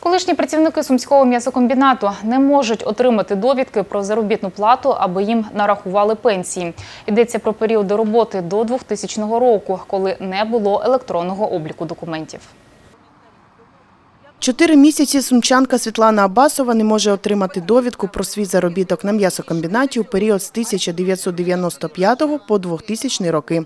Колишні працівники сумського м'ясокомбінату не можуть отримати довідки про заробітну плату, аби їм нарахували пенсії. Йдеться про періоди роботи до 2000 року, коли не було електронного обліку документів. Чотири місяці сумчанка Світлана Абасова не може отримати довідку про свій заробіток на м'ясокомбінаті у період з 1995 по 2000 роки.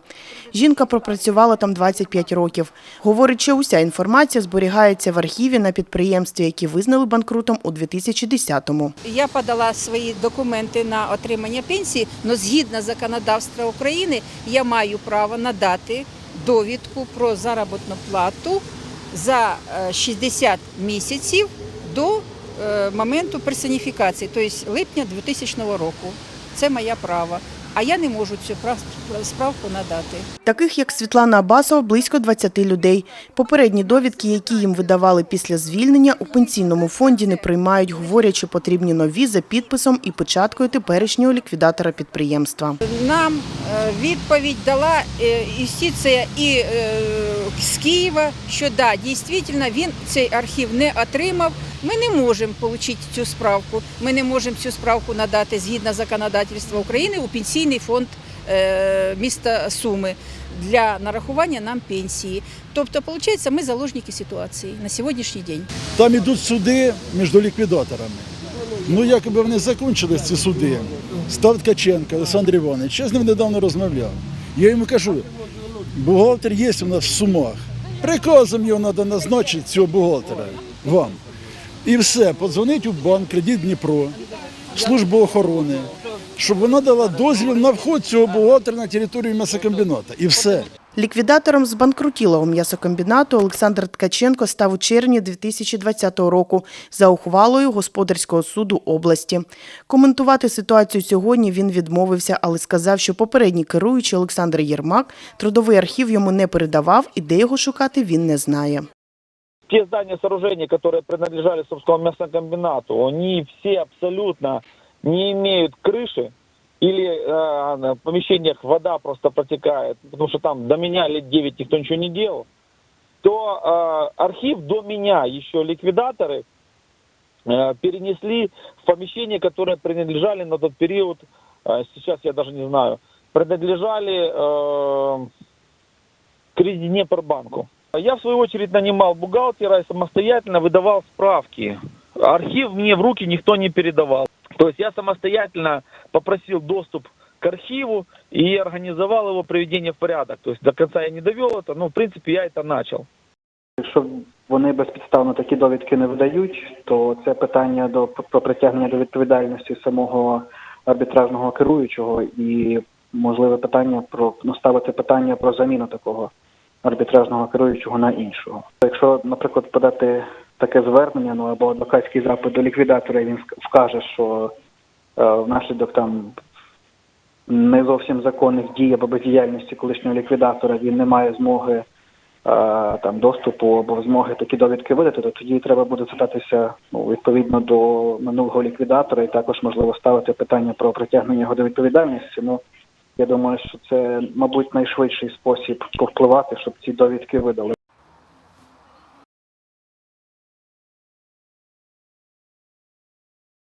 Жінка пропрацювала там 25 років. Говорить, що уся інформація зберігається в архіві на підприємстві, які визнали банкрутом у 2010-му. Я подала свої документи на отримання пенсії, але згідно законодавства України я маю право надати довідку про заробітну плату за е, 60 місяців до е, моменту персоніфікації, тобто липня 2000 року. Це моє право. А я не можу цю прав- справку надати. Таких, як Світлана Абасова, близько 20 людей. Попередні довідки, які їм видавали після звільнення, у пенсійному фонді не приймають, говорять, що потрібні нові за підписом і печаткою теперішнього ліквідатора підприємства. Нам е, відповідь дала е, юстиція і е, Києва, що да, дійсно він цей архів не отримав. Ми не можемо отримати цю справку. Ми не можемо цю справку надати згідно законодавства України у пенсійний фонд е, міста Суми для нарахування нам пенсії. Тобто, виходить, ми заложники ситуації на сьогоднішній день. Там ідуть суди між ліквідаторами. Ну, якоби вони закінчились ці суди. Став Ткаченко, Олександр Іванович. Я з ним недавно розмовляв. Я йому кажу, бухгалтер є у нас в Сумах. Приказом його треба назначити, цього бухгалтера, вам. І все, подзвонить у банк, кредит Дніпро, службу охорони, щоб вона дала дозвіл на вход цього бухгалтера на територію м'ясокомбіната. І все. Ліквідатором збанкрутілого м'ясокомбінату Олександр Ткаченко став у червні 2020 року за ухвалою господарського суду області. Коментувати ситуацію сьогодні він відмовився, але сказав, що попередній керуючий Олександр Єрмак трудовий архів йому не передавав і де його шукати він не знає. те здания сооружения, которые принадлежали Сумскому мясокомбинату, они все абсолютно не имеют крыши или э, в помещениях вода просто протекает, потому что там до меня лет 9 никто ничего не делал, то э, архив до меня еще ликвидаторы э, перенесли в помещения, которые принадлежали на тот период, э, сейчас я даже не знаю, принадлежали э, Кредитнепрбанку. Я, в свою очередь, нанимал бухгалтера и самостоятельно выдавал справки. Архив мне в руки никто не передавал. То есть я самостоятельно попросил доступ к архиву и организовал его приведение в порядок. То есть до конца я не довел это, но в принципе я это начал. Якщо вони безпідставно такі довідки не видають, то це питання до про притягнення до відповідальності самого арбітражного керуючого і можливе питання про ну, ставити питання про заміну такого арбітражного керуючого на іншого. Якщо, наприклад, подати таке звернення, ну або адвокатський запит до ліквідатора, і він вк- вкаже, що е, внаслідок там не зовсім законних дій або бездіяльності колишнього ліквідатора він не має змоги е, там доступу або змоги такі довідки видати, то тоді треба буде звертатися ну, відповідно до минулого ліквідатора і також можливо ставити питання про притягнення його до відповідальності. Ну я думаю, що це, мабуть, найшвидший спосіб повпливати, щоб ці довідки видали.